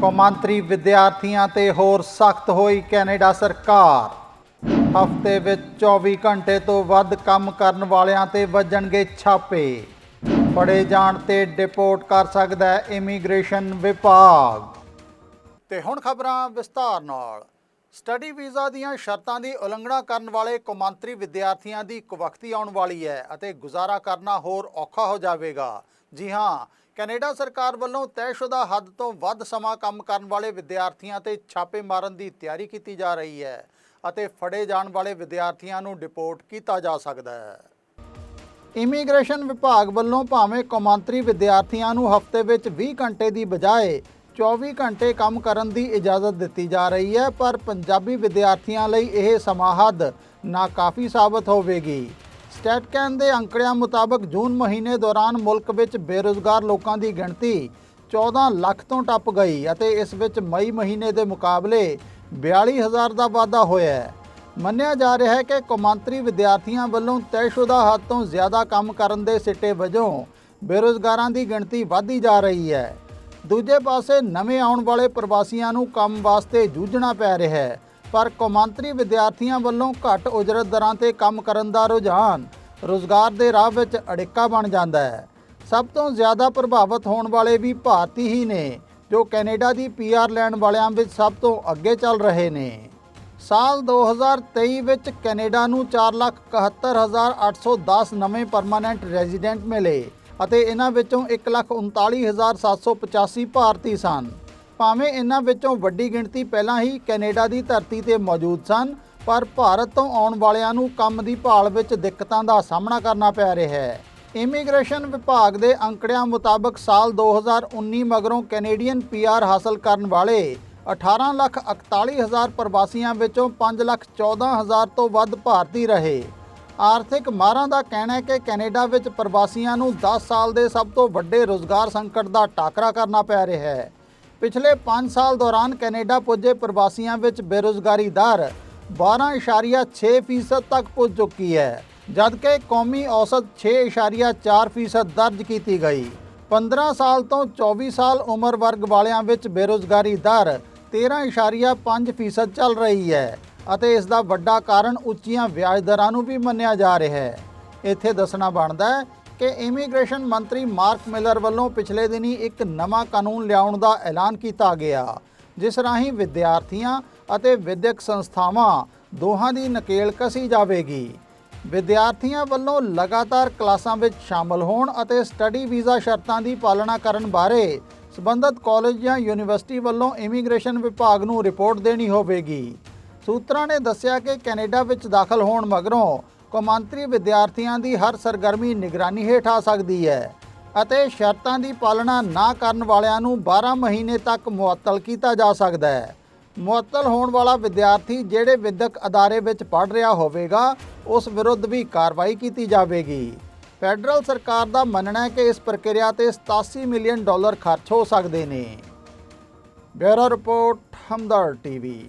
ਕੌਮਾਂਤਰੀ ਵਿਦਿਆਰਥੀਆਂ ਤੇ ਹੋਰ ਸਖਤ ਹੋਈ ਕੈਨੇਡਾ ਸਰਕਾਰ। ਹਫ਼ਤੇ ਵਿੱਚ 24 ਘੰਟੇ ਤੋਂ ਵੱਧ ਕੰਮ ਕਰਨ ਵਾਲਿਆਂ ਤੇ ਵੱਜਣਗੇ ਛਾਪੇ। ਫੜੇ ਜਾਣ ਤੇ ਡਿਪੋਰਟ ਕਰ ਸਕਦਾ ਹੈ ਇਮੀਗ੍ਰੇਸ਼ਨ ਵਿਭਾਗ। ਤੇ ਹੁਣ ਖਬਰਾਂ ਵਿਸਤਾਰ ਨਾਲ। ਸਟੱਡੀ ਵੀਜ਼ਾ ਦੀਆਂ ਸ਼ਰਤਾਂ ਦੀ ਉਲੰਘਣਾ ਕਰਨ ਵਾਲੇ ਕੌਮਾਂਤਰੀ ਵਿਦਿਆਰਥੀਆਂ ਦੀ ਇੱਕ ਵਕਤੀ ਆਉਣ ਵਾਲੀ ਹੈ ਅਤੇ ਗੁਜ਼ਾਰਾ ਕਰਨਾ ਹੋਰ ਔਖਾ ਹੋ ਜਾਵੇਗਾ। ਜੀ ਹਾਂ ਕੈਨੇਡਾ ਸਰਕਾਰ ਵੱਲੋਂ ਤੈਅਸ਼ੁਦਾ ਹੱਦ ਤੋਂ ਵੱਧ ਸਮਾਂ ਕੰਮ ਕਰਨ ਵਾਲੇ ਵਿਦਿਆਰਥੀਆਂ ਤੇ ਛਾਪੇ ਮਾਰਨ ਦੀ ਤਿਆਰੀ ਕੀਤੀ ਜਾ ਰਹੀ ਹੈ ਅਤੇ ਫੜੇ ਜਾਣ ਵਾਲੇ ਵਿਦਿਆਰਥੀਆਂ ਨੂੰ ਡਿਪੋਰਟ ਕੀਤਾ ਜਾ ਸਕਦਾ ਹੈ। ਇਮੀਗ੍ਰੇਸ਼ਨ ਵਿਭਾਗ ਵੱਲੋਂ ਭਾਵੇਂ ਕੌਮਾਂਤਰੀ ਵਿਦਿਆਰਥੀਆਂ ਨੂੰ ਹਫ਼ਤੇ ਵਿੱਚ 20 ਘੰਟੇ ਦੀ ਬਜਾਏ 24 ਘੰਟੇ ਕੰਮ ਕਰਨ ਦੀ ਇਜਾਜ਼ਤ ਦਿੱਤੀ ਜਾ ਰਹੀ ਹੈ, ਪਰ ਪੰਜਾਬੀ ਵਿਦਿਆਰਥੀਆਂ ਲਈ ਇਹ ਸਮਾਂ ਹੱਦ ਨਾਕਾਫੀ ਸਾਬਤ ਹੋਵੇਗੀ। ਸਟੈਟਕੈਨ ਦੇ ਅੰਕੜਿਆਂ ਮੁਤਾਬਕ ਜੂਨ ਮਹੀਨੇ ਦੌਰਾਨ ਮੁਲਕ ਵਿੱਚ ਬੇਰੁਜ਼ਗਾਰ ਲੋਕਾਂ ਦੀ ਗਿਣਤੀ 14 ਲੱਖ ਤੋਂ ਟੱਪ ਗਈ ਅਤੇ ਇਸ ਵਿੱਚ ਮਈ ਮਹੀਨੇ ਦੇ ਮੁਕਾਬਲੇ 42000 ਦਾ ਵਾਧਾ ਹੋਇਆ ਹੈ। ਮੰਨਿਆ ਜਾ ਰਿਹਾ ਹੈ ਕਿ ਕੌਮਾਂਤਰੀ ਵਿਦਿਆਰਥੀਆਂ ਵੱਲੋਂ ਤੈਅਸ਼ੁਦਾ ਹੱਦ ਤੋਂ ਜ਼ਿਆਦਾ ਕੰਮ ਕਰਨ ਦੇ ਸਿੱਟੇ ਵਜੋਂ ਬੇਰੁਜ਼ਗਾਰਾਂ ਦੀ ਗਿਣਤੀ ਵਧਦੀ ਜਾ ਰਹੀ ਹੈ। ਦੂਜੇ ਪਾਸੇ ਨਵੇਂ ਆਉਣ ਵਾਲੇ ਪ੍ਰਵਾਸੀਆਂ ਨੂੰ ਕੰਮ ਵਾਸਤੇ ਜੂਝਣਾ ਪੈ ਰਿਹਾ ਹੈ। ਪਰ ਕੌਮਾਂਤਰੀ ਵਿਦਿਆਰਥੀਆਂ ਵੱਲੋਂ ਘੱਟ ਉਜਰਤ ਦਰਾਂ ਤੇ ਕੰਮ ਕਰਨ ਦਾ ਰੁਝਾਨ ਰੋਜ਼ਗਾਰ ਦੇ ਰਾਹ ਵਿੱਚ ਅੜਿੱਕਾ ਬਣ ਜਾਂਦਾ ਹੈ। ਸਭ ਤੋਂ ਜ਼ਿਆਦਾ ਪ੍ਰਭਾਵਿਤ ਹੋਣ ਵਾਲੇ ਵੀ ਭਾਰਤੀ ਹੀ ਨੇ, ਜੋ ਕੈਨੇਡਾ ਦੀ ਪੀਆਰ ਲੈਣ ਵਾਲਿਆਂ ਵਿੱਚ ਸਭ ਤੋਂ ਅੱਗੇ ਚੱਲ ਰਹੇ ਨੇ। ਸਾਲ 2023 ਵਿੱਚ ਕੈਨੇਡਾ ਨੂੰ 471810 ਨਵੇਂ ਪਰਮਾਨੈਂਟ ਰੈਜ਼ੀਡੈਂਟ ਮਿਲੇ ਅਤੇ ਇਹਨਾਂ ਵਿੱਚੋਂ 139785 ਭਾਰਤੀ ਸਨ। ਭਾਵੇਂ ਇਹਨਾਂ ਵਿੱਚੋਂ ਵੱਡੀ ਗਿਣਤੀ ਪਹਿਲਾਂ ਹੀ ਕੈਨੇਡਾ ਦੀ ਧਰਤੀ ਤੇ ਮੌਜੂਦ ਸਨ, ਪਰ ਭਾਰਤ ਤੋਂ ਆਉਣ ਵਾਲਿਆਂ ਨੂੰ ਕੰਮ ਦੀ ਭਾਲ ਵਿੱਚ ਦਿੱਕਤਾਂ ਦਾ ਸਾਹਮਣਾ ਕਰਨਾ ਪੈ ਰਿਹਾ ਹੈ। ਇਮੀਗ੍ਰੇਸ਼ਨ ਵਿਭਾਗ ਦੇ ਅੰਕੜਿਆਂ ਮੁਤਾਬਕ ਸਾਲ 2019 ਮਗਰੋਂ ਕੈਨੇਡੀਅਨ ਪੀਆਰ ਹਾਸਲ ਕਰਨ ਵਾਲੇ 18 ਲੱਖ 41 ਹਜ਼ਾਰ ਪ੍ਰਵਾਸੀਆਂ ਵਿੱਚੋਂ 5 ਲੱਖ 14 ਹਜ਼ਾਰ ਤੋਂ ਵੱਧ ਭਾਰਤੀ ਰਹੇ। ਆਰਥਿਕ ਮਾਹਰਾਂ ਦਾ ਕਹਿਣਾ ਹੈ ਕਿ ਕੈਨੇਡਾ ਵਿੱਚ ਪ੍ਰਵਾਸੀਆਂ ਨੂੰ 10 ਸਾਲ ਦੇ ਸਭ ਤੋਂ ਵੱਡੇ ਰੋਜ਼ਗਾਰ ਸੰਕਟ ਦਾ ਟਾਕਰਾ ਕਰਨਾ ਪੈ ਰਿਹਾ ਹੈ। ਪਿਛਲੇ 5 ਸਾਲ ਦੌਰਾਨ ਕੈਨੇਡਾ ਪੁੱਜੇ ਪ੍ਰਵਾਸੀਆਂ ਵਿੱਚ ਬੇਰੁਜ਼ਗਾਰੀ ਦਰ 12.6% ਤੱਕ ਪੁੱਜ ਚੁੱਕੀ ਹੈ, ਜਦਕਿ ਕੌਮੀ ਔਸਤ 6.4% ਦਰਜ ਕੀਤੀ ਗਈ। 15 ਸਾਲ ਤੋਂ 24 ਸਾਲ ਉਮਰ ਵਰਗ ਵਾਲਿਆਂ ਵਿੱਚ ਬੇਰੁਜ਼ਗਾਰੀ ਦਰ 13.5% ਚੱਲ ਰਹੀ ਹੈ ਅਤੇ ਇਸ ਦਾ ਵੱਡਾ ਕਾਰਨ ਉੱਚੀਆਂ ਵਿਆਜ ਦਰਾਂ ਨੂੰ ਵੀ ਮੰਨਿਆ ਜਾ ਰਿਹਾ ਹੈ। ਇੱਥੇ ਦੱਸਣਾ ਬਣਦਾ ਹੈ ਕਿ ਇਮੀਗ੍ਰੇਸ਼ਨ ਮੰਤਰੀ ਮਾਰਕ ਮਿਲਰ ਵੱਲੋਂ ਪਿਛਲੇ ਦਿਨੀ ਇੱਕ ਨਵਾਂ ਕਾਨੂੰਨ ਲਿਆਉਣ ਦਾ ਐਲਾਨ ਕੀਤਾ ਗਿਆ, ਜਿਸ ਰਾਹੀਂ ਵਿਦਿਆਰਥੀਆਂ ਅਤੇ ਵਿਦਿਅਕ ਸੰਸਥਾਵਾਂ ਦੋਹਾਂ ਦੀ ਨਕੇਲ ਕਸੀ ਜਾਵੇਗੀ। ਵਿਦਿਆਰਥੀਆਂ ਵੱਲੋਂ ਲਗਾਤਾਰ ਕਲਾਸਾਂ ਵਿੱਚ ਸ਼ਾਮਲ ਹੋਣ ਅਤੇ ਸਟੱਡੀ ਵੀਜ਼ਾ ਸ਼ਰਤਾਂ ਦੀ ਪਾਲਣਾ ਕਰਨ ਬਾਰੇ ਸਬੰਧਤ ਕਾਲਜ ਜਾਂ ਯੂਨੀਵਰਸਿਟੀ ਵੱਲੋਂ ਇਮੀਗ੍ਰੇਸ਼ਨ ਵਿਭਾਗ ਨੂੰ ਰਿਪੋਰਟ ਦੇਣੀ ਹੋਵੇਗੀ। ਸੂਤਰਾਂ ਨੇ ਦੱਸਿਆ ਕਿ ਕੈਨੇਡਾ ਵਿੱਚ ਦਾਖਲ ਹੋਣ ਮਗਰੋਂ ਕੌਮਾਂਤਰੀ ਵਿਦਿਆਰਥੀਆਂ ਦੀ ਹਰ ਸਰਗਰਮੀ ਨਿਗਰਾਨੀ ਹੇਠ ਆ ਸਕਦੀ ਹੈ ਅਤੇ ਸ਼ਰਤਾਂ ਦੀ ਪਾਲਣਾ ਨਾ ਕਰਨ ਵਾਲਿਆਂ ਨੂੰ 12 ਮਹੀਨੇ ਤੱਕ ਮੁਅੱਤਲ ਕੀਤਾ ਜਾ ਸਕਦਾ ਹੈ। ਮੁਅੱਤਲ ਹੋਣ ਵਾਲਾ ਵਿਦਿਆਰਥੀ ਜਿਹੜੇ ਵਿਦਿਅਕ ਅਦਾਰੇ ਵਿੱਚ ਪੜ੍ਹ ਰਿਹਾ ਹੋਵੇਗਾ, ਉਸ ਵਿਰੁੱਧ ਵੀ ਕਾਰਵਾਈ ਕੀਤੀ ਜਾਵੇਗੀ। ਫੈਡਰਲ ਸਰਕਾਰ ਦਾ ਮੰਨਣਾ ਹੈ ਕਿ ਇਸ ਪ੍ਰਕਿਰਿਆ ਤੇ 87 ਮਿਲੀਅਨ ਡਾਲਰ ਖਰਚ ਹੋ ਸਕਦੇ ਨੇ। Bureau report Hamdard TV.